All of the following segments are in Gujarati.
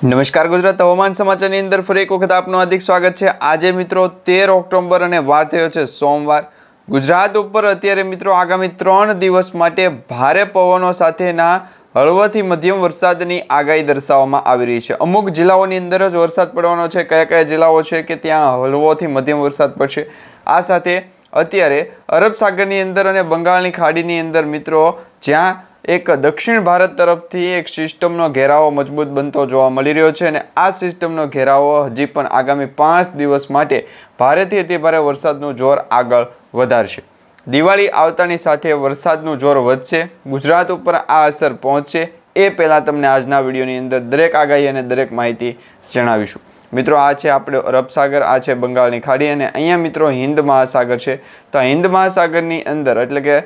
નમસ્કાર ગુજરાત, હવામાન સમાચારની અંદર ફરી એક વખત આપનું હાર્દિક સ્વાગત છે. આજે મિત્રો તેર ઓક્ટોબર અને વાર થયો છે સોમવાર. ગુજરાત ઉપર અત્યારે મિત્રો આગામી ત્રણ દિવસ માટે ભારે પવનો સાથેના હળવાથી મધ્યમ વરસાદની આગાહી દર્શાવવામાં આવી રહી છે. અમુક જિલ્લાઓની અંદર જ વરસાદ પડવાનો છે. કયા કયા જિલ્લાઓ છે કે ત્યાં હળવોથી મધ્યમ વરસાદ પડશે? આ સાથે અત્યારે અરબ સાગરની અંદર અને બંગાળની ખાડીની અંદર મિત્રો જ્યાં એક દક્ષિણ ભારત તરફથી એક સિસ્ટમનો ઘેરાવો મજબૂત બનતો જોવા મળી રહ્યો છે અને આ સિસ્ટમનો ઘેરાવો હજી પણ આગામી પાંચ દિવસ માટે ભારેથી અતિભારે વરસાદનું જોર આગળ વધારશે. દિવાળી આવતાની સાથે વરસાદનું જોર વધશે. ગુજરાત ઉપર આ અસર પહોંચશે એ પહેલાં તમને આજના વિડીયોની અંદર દરેક આગાહી અને દરેક માહિતી જણાવીશું. મિત્રો, આ છે આપણે અરબ સાગર આ છે બંગાળની ખાડી અને અહીંયા મિત્રો હિન્દ મહાસાગર છે. તો હિન્દ મહાસાગરની અંદર, એટલે કે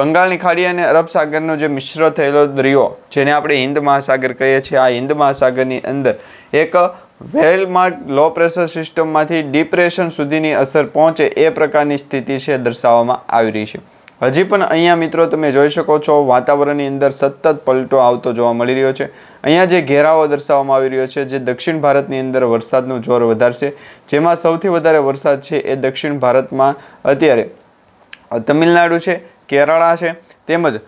બંગાળની ખાડી અને અરબ સાગરનો જે મિશ્ર થયેલો દરિયો, જેને આપણે હિન્દ મહાસાગર કહીએ છીએ, આ હિન્દ મહાસાગરની અંદર એક વેલમાર્ક લો પ્રેશર સિસ્ટમમાંથી ડિપ્રેશન સુધીની અસર પહોંચે એ પ્રકારની સ્થિતિ છે, દર્શાવવામાં આવી રહી છે. હજી પણ અહીંયા મિત્રો તમે જોઈ શકો છો, વાતાવરણની અંદર સતત પલટો આવતો જોવા મળી રહ્યો છે. અહીંયા જે ઘેરાવો દર્શાવવામાં આવી રહ્યો છે, જે દક્ષિણ ભારતની અંદર વરસાદનું જોર વધારશે. જેમાં સૌથી વધારે વરસાદ છે એ દક્ષિણ ભારતમાં. અત્યારે તમિલનાડુ છે, કેરળા છે, તેમજ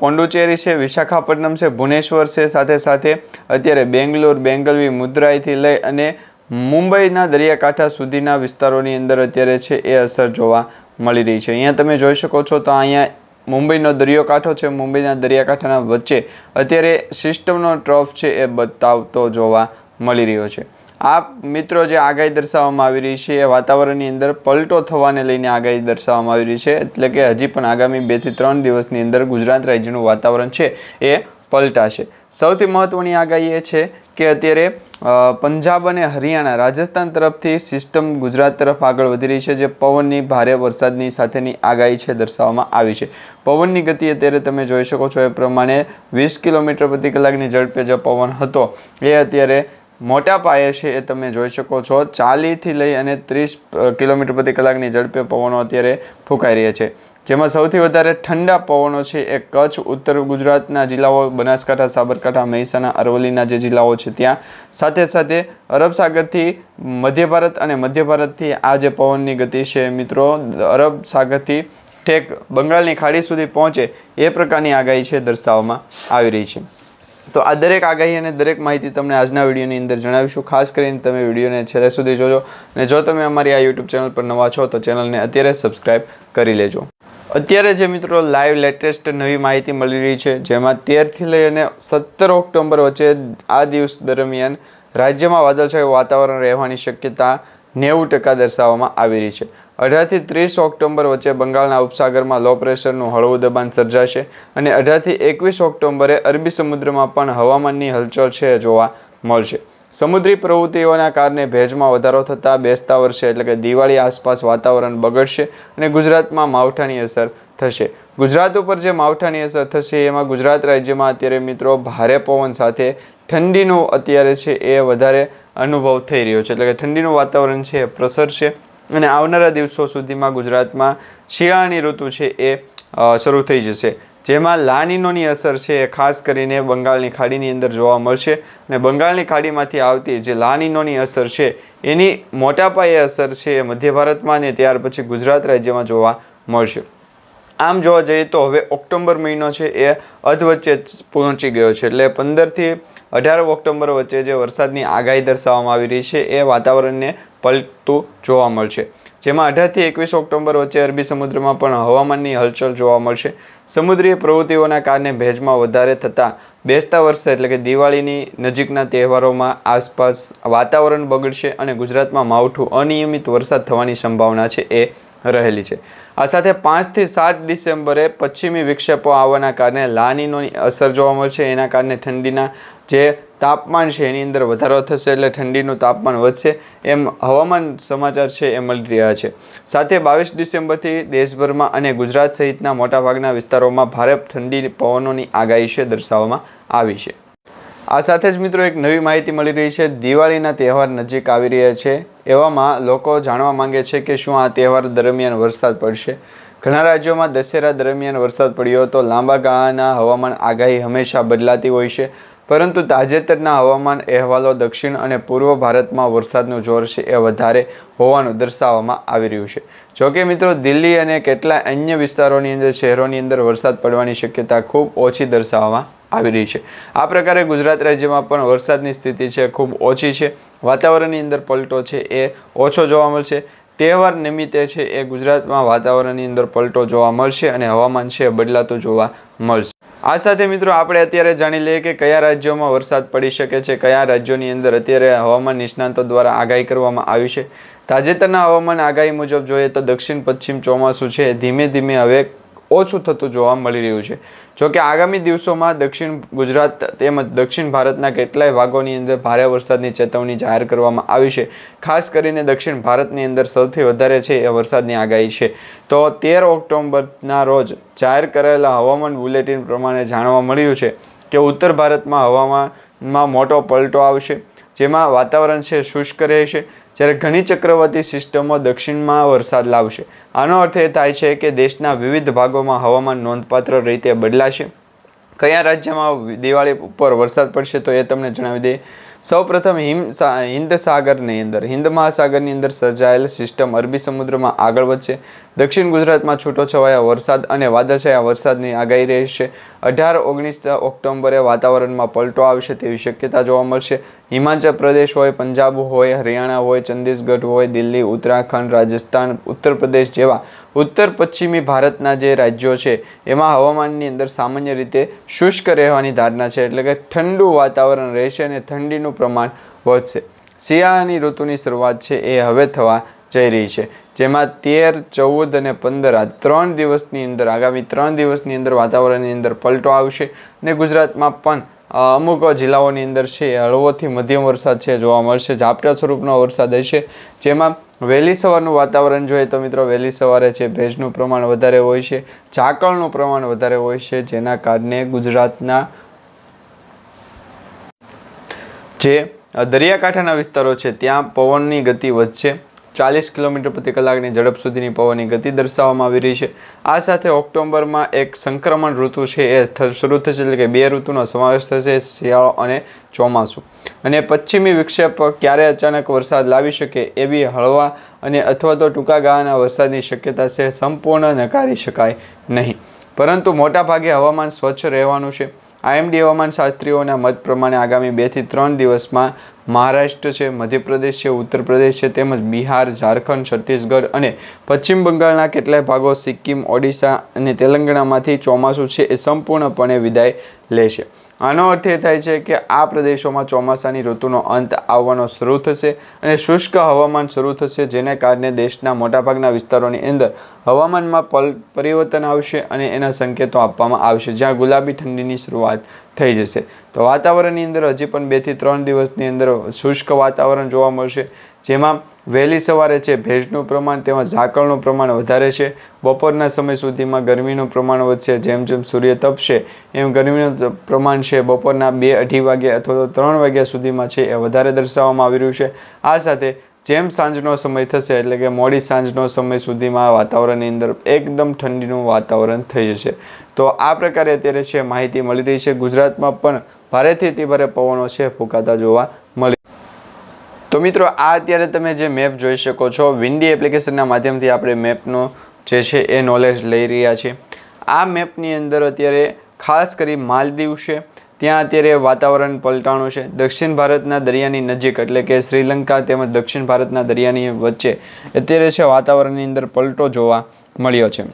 પોંડુચેરી છે, વિશાખાપટ્ટનમ છે, ભુવનેશ્વર છે, સાથે સાથે અત્યારે બેંગ્લોર, બેંગલવી, મુદ્રાઈથી લઈ અને મુંબઈના દરિયાકાંઠા સુધીના વિસ્તારોની અંદર અત્યારે છે એ અસર જોવા મળી રહી છે. અહીંયા તમે જોઈ શકો છો તો અહીંયા મુંબઈનો દરિયાકાંઠો છે. મુંબઈના દરિયાકાંઠાના વચ્ચે અત્યારે સિસ્ટમનો ટ્રફ છે એ બતાવતો જોવા મળી રહ્યો છે. આ મિત્રો જે આગાહી દર્શાવવામાં આવી રહી છે એ વાતાવરણની અંદર પલટો થવાને લઈને આગાહી દર્શાવવામાં આવી રહી છે. એટલે કે હજી પણ આગામી બેથી ત્રણ દિવસની અંદર ગુજરાત રાજ્યનું વાતાવરણ છે એ પલટાશે. સૌથી મહત્ત્વની આગાહી એ છે કે અત્યારે પંજાબ અને હરિયાણા રાજસ્થાન તરફથી સિસ્ટમ ગુજરાત તરફ આગળ વધી રહી છે, જે પવનની ભારે વરસાદની સાથેની આગાહી છે દર્શાવવામાં આવી છે. પવનની ગતિ અત્યારે તમે જોઈ શકો છો એ પ્રમાણે વીસ કિલોમીટર પ્રતિ કલાકની ઝડપે જે પવન હતો, એ અત્યારે મોટા પાયે છે એ તમે જોઈ શકો છો. ચાલીસથી લઈ અને ત્રીસ કિલોમીટર પ્રતિ કલાકની ઝડપે પવનો અત્યારે ફૂંકાઈ રહ્યા છે. જેમાં સૌથી વધારે ઠંડા પવનો છે એ કચ્છ, ઉત્તર ગુજરાતના જિલ્લાઓ, બનાસકાંઠા, સાબરકાંઠા, મહેસાણા, અરવલ્લીના જે જિલ્લાઓ છે ત્યાં. સાથે સાથે અરબ સાગરથી મધ્ય ભારત અને મધ્ય ભારતથી આ જે પવનની ગતિ છે મિત્રો, અરબ સાગરથી ઠેક બંગાળની ખાડી સુધી પહોંચે એ પ્રકારની આગાહી છે દર્શાવવામાં આવી રહી છે. તો આ દરેક આગાહી અને દરેક માહિતી તમને આજના વિડીયોની અંદર જણાવીશું. ખાસ કરીને તમે વિડીયોને છેલ્લે સુધી જોજો અને જો તમે અમારી આ યુટ્યુબ ચેનલ પર નવા છો તો ચેનલને અત્યારે સબસ્ક્રાઈબ કરી લેજો. અત્યારે જે મિત્રો લાઈવ લેટેસ્ટ નવી માહિતી મળી રહી છે, જેમાં તેરથી લઈ અને સત્તર ઓક્ટોબર વચ્ચે આ દિવસ દરમિયાન રાજ્યમાં વાદળછાયું વાતાવરણ રહેવાની શક્યતા નેવું ટકા દર્શાવવામાં આવી રહી છે. અઢારથી ત્રીસ ઓક્ટોબર વચ્ચે બંગાળના ઉપસાગરમાં લો પ્રેશરનું હળવું દબાણ સર્જાશે અને અઢારથી એકવીસ ઓક્ટોબરે અરબી સમુદ્રમાં પણ હવામાનની હલચલ છે જોવા મળશે. સમુદ્રી પ્રવૃત્તિઓના કારણે ભેજમાં વધારો થતાં બેસતા વર્ષે એટલે કે દિવાળી આસપાસ વાતાવરણ બગડશે અને ગુજરાતમાં માવઠાની અસર થશે. ગુજરાત ઉપર જે માવઠાની અસર થશે એમાં ગુજરાત રાજ્યમાં અત્યારે મિત્રો ભારે પવન સાથે ઠંડીનો અત્યારે છે એ વધારે અનુભવ થઈ રહ્યો છે. એટલે કે ઠંડીનું વાતાવરણ છે પ્રસરશે. અને આવનારા દિવસો સુધીમાં ગુજરાતમાં શિયાળાની ઋતુ છે એ શરૂ થઈ જશે. જેમાં લાનીનોની અસર છે એ ખાસ કરીને બંગાળની ખાડીની અંદર જોવા મળશે અને બંગાળની ખાડીમાંથી આવતી જે લાનીનોની અસર છે એની મોટા પાયે અસર છે એ મધ્ય ભારતમાં અને ત્યાર પછી ગુજરાત રાજ્યમાં જોવા મળશે. આમ જોવા જઈએ તો હવે ઓક્ટોબર મહિનો છે એ અધ વચ્ચે જ પહોંચી ગયો છે. એટલે પંદરથી અઢાર ઓક્ટોબર વચ્ચે જે વરસાદની આગાહી દર્શાવવામાં આવી રહી છે એ વાતાવરણને પલટતું જોવા મળશે. જેમાં અઢારથી એકવીસ ઓક્ટોબર વચ્ચે અરબી સમુદ્રમાં પણ હવામાનની હલચલ જોવા મળશે. સમુદ્રીય પ્રવૃત્તિઓના કારણે ભેજમાં વધારે થતાં બેસતા વર્ષે એટલે કે દિવાળીની નજીકના તહેવારોમાં આસપાસ વાતાવરણ બગડશે અને ગુજરાતમાં માવઠું અનિયમિત વરસાદ થવાની સંભાવના છે એ રહેલી છે. આ સાથે પાંચથી સાત ડિસેમ્બરે પશ્ચિમી વિક્ષેપો આવવાના કારણે લાનીનોની અસર જોવા મળશે. એના કારણે ઠંડીના જે તાપમાન છે, એની અંદર વધારો થશે એટલે ઠંડીનું તાપમાન વધશે એમ હવામાન સમાચાર છે એ મળી રહ્યા છે. સાથે બાવીસ ડિસેમ્બરથી દેશભરમાં અને ગુજરાત સહિતના મોટાભાગના વિસ્તારોમાં ભારે ઠંડી પવનોની આગાહી છે દર્શાવવામાં આવી છે. આ સાથે જ મિત્રો એક નવી માહિતી મળી રહી છે. દિવાળીના તહેવાર નજીક આવી રહ્યા છે. એવામાં લોકો જાણવા માંગે છે કે શું આ તહેવાર દરમિયાન વરસાદ પડશે. ઘણા રાજ્યોમાં દશેરા દરમિયાન વરસાદ પડ્યો હતો. લાંબા ગાળાના હવામાન આગાહી હંમેશા બદલાતી હોય છે. પરંતુ તાજેતરના હવામાન અહેવાલો દક્ષિણ અને પૂર્વ ભારતમાં વરસાદનું જોર છે એ વધારે હોવાનું દર્શાવવામાં આવી રહ્યું છે. જોકે મિત્રો, દિલ્હી અને કેટલાય અન્ય વિસ્તારોની અંદર, શહેરોની અંદર વરસાદ પડવાની શક્યતા ખૂબ ઓછી દર્શાવવામાં આવી રહી છે. આ પ્રકારે ગુજરાત રાજ્યમાં પણ વરસાદની સ્થિતિ છે ખૂબ ઓછી છે. વાતાવરણની અંદર પલટો છે એ ઓછો જોવા મળશે. તહેવાર નિમિત્તે છે એ ગુજરાતમાં વાતાવરણની અંદર પલટો જોવા મળશે અને હવામાન છે બદલાતું જોવા મળશે. આ સાથે મિત્રો આપણે અત્યારે જાણી લઈએ કે કયા રાજ્યોમાં વરસાદ પડી શકે છે, કયા રાજ્યોની અંદર અત્યારે હવામાન નિષ્ણાંતો દ્વારા આગાહી કરવામાં આવી છે. તાજેતરના હવામાન આગાહી મુજબ જોઈએ તો દક્ષિણ પશ્ચિમ ચોમાસું છે ધીમે ધીમે હવે ઓછું થતું જોવા મળી રહ્યું છે. જોકે આગામી દિવસોમાં દક્ષિણ ગુજરાત તેમજ દક્ષિણ ભારતના કેટલાય ભાગોની અંદર ભારે વરસાદની ચેતવણી જાહેર કરવામાં આવી છે. ખાસ કરીને દક્ષિણ ભારતની અંદર સૌથી વધારે છે એ વરસાદની આગાહી છે. તો તેર ઓક્ટોબરના રોજ જાહેર કરેલા હવામાન બુલેટિન પ્રમાણે જાણવા મળ્યું છે કે ઉત્તર ભારતમાં હવામાનમાં મોટો પલટો આવશે, જેમાં વાતાવરણ છે શુષ્ક રહેશે જ્યારે ઘણી ચક્રવાતી સિસ્ટમો દક્ષિણમાં વરસાદ લાવશે. આનો અર્થ એ થાય છે કે દેશના વિવિધ ભાગોમાં હવામાન નોંધપાત્ર રીતે બદલાશે. કયા રાજ્યમાં દિવાળી ઉપર વરસાદ પડશે તો એ તમને જણાવી દઈએ સૌપ્રથમ હિમ હિંદ સાગરની અંદર, હિન્દ મહાસાગરની અંદર સર્જાયેલ સિસ્ટમ અરબી સમુદ્રમાં આગળ વધશે. દક્ષિણ ગુજરાતમાં છૂટોછવાયા વરસાદ અને વાદળછાયા વરસાદની આગાહી રહેશે. અઢાર, ઓગણીસ ઓક્ટોબરે વાતાવરણમાં પલટો આવશે તેવી શક્યતા જોવા મળશે. હિમાચલ પ્રદેશ હોય, પંજાબ હોય, હરિયાણા હોય ચંદીસગઢ હોય, દિલ્હી, ઉત્તરાખંડ, રાજસ્થાન, ઉત્તર પ્રદેશ જેવા ઉત્તર પશ્ચિમી ભારતના જે રાજ્યો છે, એમાં હવામાનની અંદર સામાન્ય રીતે શુષ્ક રહેવાની ધારણા છે, એટલે કે ઠંડુ વાતાવરણ રહેશે અને ઠંડીનું પ્રમાણ વધશે. શિયાળાની ઋતુની શરૂઆત છે, એ હવે થવા જઈ રહી છે, જેમાં તેર, ચૌદ અને પંદર આ ત્રણ દિવસની અંદર, આગામી ત્રણ દિવસની અંદર વાતાવરણની અંદર પલટો આવશે અને ગુજરાતમાં પણ અમુક જિલ્લાઓની અંદર છે, હળવોથી મધ્યમ વરસાદ છે, જોવા મળશે, ઝાપટા સ્વરૂપનો વરસાદ હશે, જેમાં વહેલી સવારનું વાતાવરણ જોઈએ તો મિત્રો વહેલી સવારે છે, ભેજનું પ્રમાણ વધારે હોય છે, ઝાકળનું પ્રમાણ વધારે હોય છે, જેના કારણે ગુજરાતના જે દરિયાકાંઠાના વિસ્તારો છે, ત્યાં પવનની ગતિ વધશે. ચાલીસ કિલોમીટર પ્રતિ કલાકની ઝડપ સુધીની પવનની ગતિ દર્શાવવામાં આવી રહી છે. આ સાથે ઓક્ટોબરમાં એક સંક્રમણ ઋતુ છે, એ શરૂ થશે એટલે કે બે ઋતુનો સમાવેશ થશે, શિયાળો અને ચોમાસું. અને પશ્ચિમી વિક્ષેપ ક્યારે અચાનક વરસાદ લાવી શકે એવી હળવા અને અથવા તો ટૂંકા ગાળાના વરસાદની શક્યતા છે, સંપૂર્ણ નકારી શકાય નહીં. પરંતુ મોટાભાગે હવામાન સ્વચ્છ રહેવાનું છે. આઈએમડી હવામાન શાસ્ત્રીઓના મત પ્રમાણે આગામી બેથી ત્રણ દિવસમાં મહારાષ્ટ્ર છે, મધ્યપ્રદેશ છે ઉત્તર પ્રદેશ છે, તેમજ બિહાર, ઝારખંડ, છત્તીસગઢ અને પશ્ચિમ બંગાળના કેટલાય ભાગો સિક્કિમ, ઓડિશા અને તેલંગાણામાંથી ચોમાસું છે એ સંપૂર્ણપણે વિદાય લેશે. આનો અર્થ એ થાય છે કે આ પ્રદેશોમાં ચોમાસાની ઋતુનો અંત આવવાનો શરૂ થશે અને શુષ્ક હવામાન શરૂ થશે, જેને કારણે દેશના મોટાભાગના વિસ્તારોની અંદર હવામાનમાં પલ, પરિવર્તન આવશે અને એના સંકેતો આપવામાં આવશે. જ્યાં ગુલાબી ઠંડીની શરૂઆત થઈ જશે. તો વાતાવરણની અંદર હજી પણ બેથી ત્રણ દિવસની અંદર શુષ્ક વાતાવરણ જોવા મળશે. જેમાં વહેલી સવારે છે, ભેજનું પ્રમાણ તેમાં ઝાકળનું પ્રમાણ વધારે છે. બપોરના સમય સુધીમાં ગરમીનું પ્રમાણ વધશે. જેમ જેમ સૂર્ય તપશે, એમ ગરમીનું પ્રમાણ છે, બપોરના બે અઢી વાગ્યા અથવા તો ત્રણ વાગ્યા સુધીમાં છે, એ વધારે દર્શાવવામાં આવી રહ્યું છે. આ સાથે જેમ સાંજનો સમય થશે, એટલે કે મોડી સાંજનો સમય સુધીમાં વાતાવરણની અંદર એકદમ ઠંડીનું વાતાવરણ થઈ જશે. તો આ પ્રકારે અત્યારે છે, માહિતી મળી રહી છે. ગુજરાતમાં પણ ભારેથી અતિ ભારે પવનો છે, ફૂંકાતા જોવા મળી તો મિત્રો, આ અત્યારે તમે જે મેપ જોઈ શકો છો વિન્ડી એપ્લિકેશનના માધ્યમથી આપણે મેપનો જે છે એ નોલેજ લઈ રહ્યા છીએ. આ મેપની અંદર અત્યારે ખાસ કરી માલદીવ છે, ત્યાં અત્યારે વાતાવરણ પલટાણું છે. દક્ષિણ ભારતના દરિયાની નજીક, એટલે કે શ્રીલંકા તેમજ દક્ષિણ ભારતના દરિયાની વચ્ચે અત્યારે છે વાતાવરણની અંદર પલટો જોવા મળ્યો છે.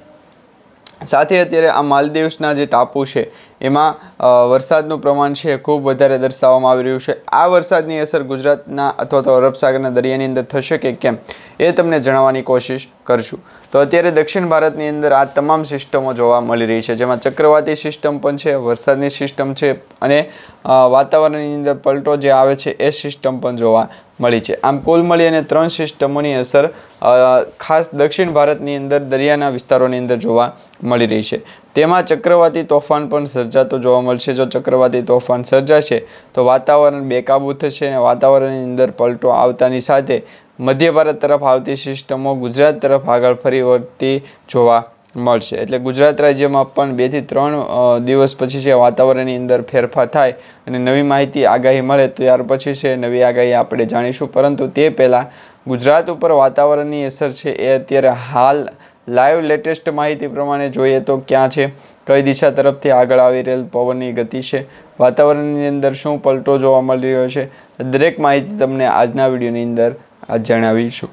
સાથે અત્યારે આ માલદીવ્સના જે ટાપુ છે, એમાં વરસાદનું પ્રમાણ છે, ખૂબ વધારે દર્શાવવામાં આવી રહ્યું છે. આ વરસાદની અસર ગુજરાતના અથવા તો અરબ સાગરના દરિયાની અંદર થશે કે કેમ, એ તમને જણાવવાની કોશિશ કરશું. તો અત્યારે દક્ષિણ ભારતની અંદર આ તમામ સિસ્ટમો જોવા મળી રહી છે, જેમાં ચક્રવાતી સિસ્ટમ પણ છે, વરસાદની સિસ્ટમ છે અને વાતાવરણની અંદર પલટો જે આવે છે, એ સિસ્ટમ પણ જોવા મળી છે. આમ કુલ મળી અને ત્રણ સિસ્ટમોની અસર ખાસ દક્ષિણ ભારતની અંદર, દરિયાના વિસ્તારોની અંદર જોવા મળી રહી છે. તેમાં ચક્રવાતી તોફાન પણ સર્જાતો જોવા મળશે. જો ચક્રવાતી તોફાન સર્જાશે, તો વાતાવરણ બેકાબૂ થશે અને વાતાવરણની અંદર પલટો આવતાની સાથે મધ્ય ભારત તરફ આવતી સિસ્ટમો ગુજરાત તરફ આગળ ફરી વળતી જોવા મળશે. એટલે ગુજરાત રાજ્યમાં પણ બેથી ત્રણ દિવસ પછી છે વાતાવરણની અંદર ફેરફાર થાય અને નવી માહિતી આગાહી મળે ત્યાર પછી છે નવી આગાહી આપણે જાણીશું. પરંતુ તે પહેલાં ગુજરાત ઉપર વાતાવરણની અસર છે એ અત્યારે હાલ લાઈવ લેટેસ્ટ માહિતી પ્રમાણે જોઈએ તો ક્યાં છે? કઈ દિશા તરફથી આગળ આવી રહેલ પવનની ગતિ છે? વાતાવરણની અંદર શું પલટો જોવા મળી રહ્યો છે? દરેક માહિતી તમને આજના વિડીયોની અંદર જણાવીશું.